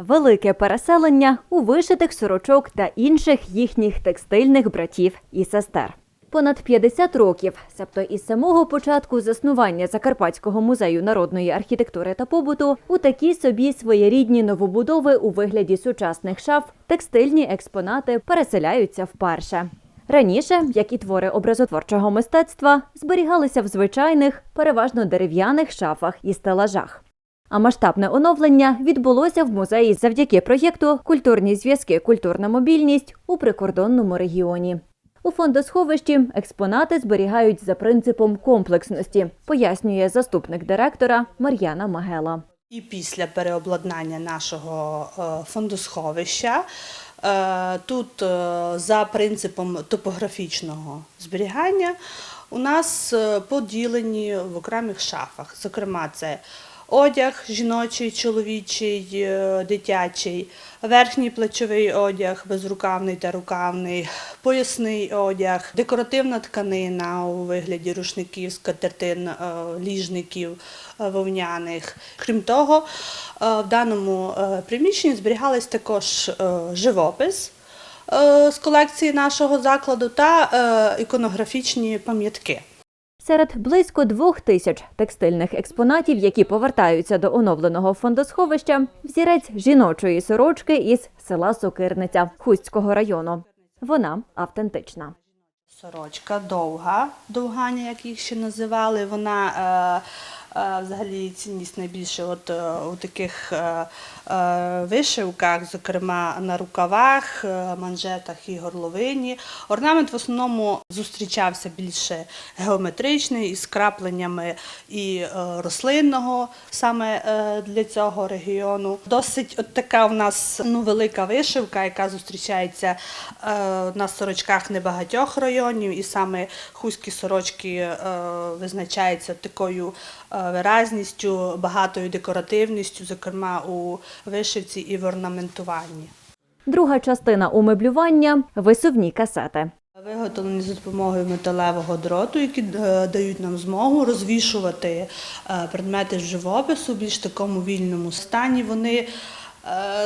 велике переселення у вишитих сорочок та інших їхніх текстильних братів і сестер. Понад 50 років, себто із самого початку заснування Закарпатського музею народної архітектури та побуту, у такі собі своєрідні новобудови у вигляді сучасних шаф текстильні експонати переселяються вперше. Раніше, як і твори образотворчого мистецтва, зберігалися в звичайних, переважно дерев'яних шафах і стелажах. А масштабне оновлення відбулося в музеї завдяки проєкту Культурні зв'язки, культурна мобільність у прикордонному регіоні. У фондосховищі експонати зберігають за принципом комплексності, пояснює заступник директора Мар'яна Магела. І після переобладнання нашого е, фондосховища е, тут е, за принципом топографічного зберігання у нас поділені в окремих шафах. Зокрема, це одяг жіночий, чоловічий, е, дитячий, верхній плечовий одяг, безрукавний та рукавний, поясний одяг, декоративна тканина у вигляді рушників, скатертин, е, ліжників е, вовняних. Крім того, в даному приміщенні зберігались також живопис з колекції нашого закладу та іконографічні пам'ятки. Серед близько двох тисяч текстильних експонатів, які повертаються до оновленого фондосховища, взірець жіночої сорочки із села Сокирниця Хустського району. Вона автентична. Сорочка довга, довганя, як їх ще називали. Вона е, взагалі цінність найбільше от, е, у таких е, е, вишивках, зокрема на рукавах, е, манжетах і горловині. Орнамент в основному зустрічався більше геометричний, із крапленнями і е, рослинного саме е, для цього регіону. Досить от така у нас ну, велика вишивка, яка зустрічається е, на сорочках небагатьох районів, і саме хуські сорочки е, визначаються такою е, виразністю, багатою декоративністю, зокрема у вишивці і в орнаментуванні. Друга частина умеблювання висувні касети. Виготовлені за допомогою металевого дроту, які е, дають нам змогу розвішувати е, предмети з живопису в більш такому вільному стані. Вони, е,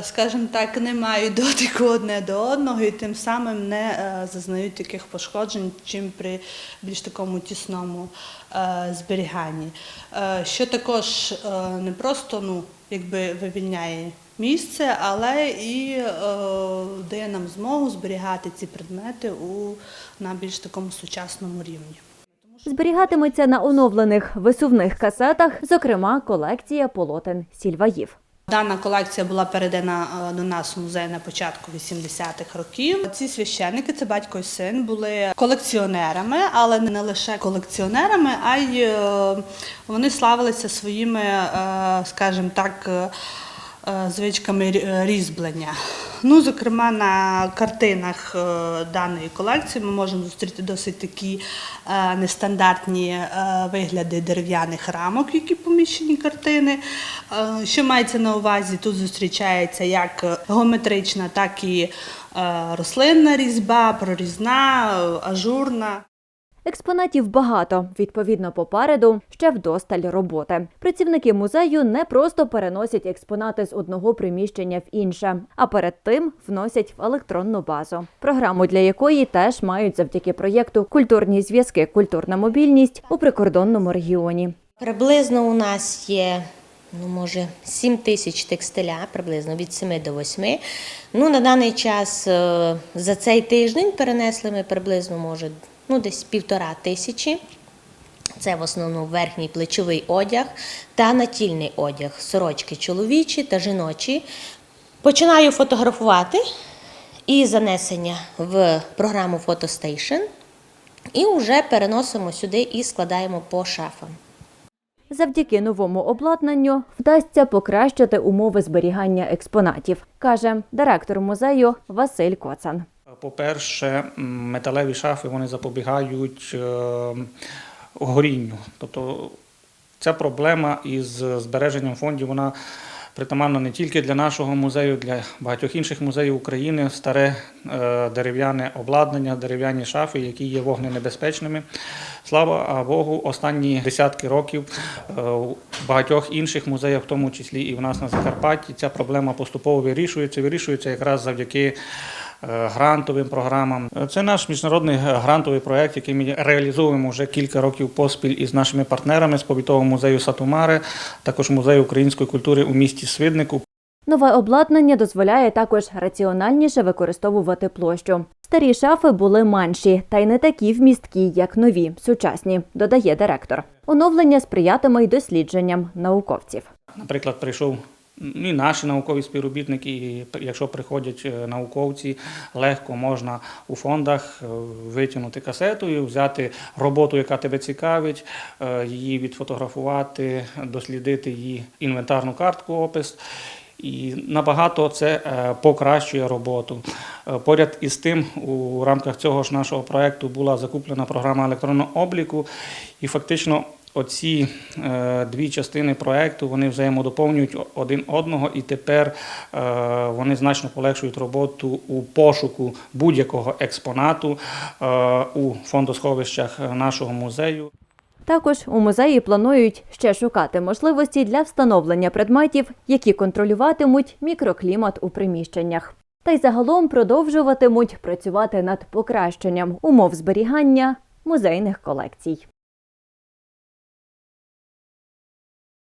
скажімо так, не мають дотику одне до одного і тим самим не е, зазнають таких пошкоджень, чим при більш такому тісному е, зберіганні. Е, Що також е, не просто ну, якби вивільняє місце, але і е, дає нам змогу зберігати ці предмети у, на більш такому сучасному рівні. Зберігатиметься на оновлених висувних касетах, зокрема колекція полотен сільваїв. Дана колекція була передана е, до нас у музей на початку 80-х років. Ці священники, це батько і син, були колекціонерами, але не лише колекціонерами, а й е, вони славилися своїми, е, скажімо так, звичками різьблення. Ну, зокрема, на картинах е, даної колекції ми можемо зустріти досить такі е, нестандартні е, вигляди дерев'яних рамок, які поміщені картини. Що мається на увазі? Тут зустрічається як геометрична, так і рослинна різьба, прорізна, ажурна. Експонатів багато, відповідно, попереду ще вдосталь роботи. Працівники музею не просто переносять експонати з одного приміщення в інше, а перед тим вносять в електронну базу, програму для якої теж мають завдяки проєкту Культурні зв'язки, культурна мобільність у прикордонному регіоні. Приблизно у нас є, ну може, 7 тисяч текстиля, приблизно від 7 до 8. Ну, на даний час е, за цей тиждень перенесли ми приблизно, може, ну, десь півтора тисячі. Це в основному верхній плечовий одяг та натільний одяг, сорочки чоловічі та жіночі. Починаю фотографувати і занесення в програму Photostation. І вже переносимо сюди і складаємо по шафам. Завдяки новому обладнанню вдасться покращити умови зберігання експонатів, каже директор музею Василь Коцан. По-перше, металеві шафи вони запобігають е, горінню. Тобто ця проблема із збереженням фондів вона притаманно не тільки для нашого музею, для багатьох інших музеїв України. Старе е, дерев'яне обладнання, дерев'яні шафи, які є вогненебезпечними. Слава Богу, останні десятки років е, у багатьох інших музеях, в тому числі і в нас на Закарпатті, ця проблема поступово вирішується. Вирішується якраз завдяки е, грантовим програмам. Е, Це наш міжнародний е, грантовий проект, який ми реалізовуємо вже кілька років поспіль із нашими партнерами з повітового музею Сатумари, також музею української культури у місті Свиднику. Нове обладнання дозволяє також раціональніше використовувати площу. Старі шафи були менші та й не такі вмісткі, як нові, сучасні, додає директор. Оновлення сприятиме й дослідженням науковців. Наприклад, прийшов і наші наукові співробітники, і якщо приходять е, науковці, легко можна у фондах е, витягнути касету і взяти роботу, яка тебе цікавить, е, її відфотографувати, дослідити її інвентарну картку, опис. І набагато це покращує роботу. Поряд із тим, у рамках цього ж нашого проекту була закуплена програма електронного обліку, і фактично оці е, дві частини проекту вони взаємодоповнюють один одного, і тепер е, вони значно полегшують роботу у пошуку будь-якого експонату е, у фондосховищах нашого музею. Також у музеї планують ще шукати можливості для встановлення предметів, які контролюватимуть мікроклімат у приміщеннях. Та й загалом продовжуватимуть працювати над покращенням умов зберігання музейних колекцій.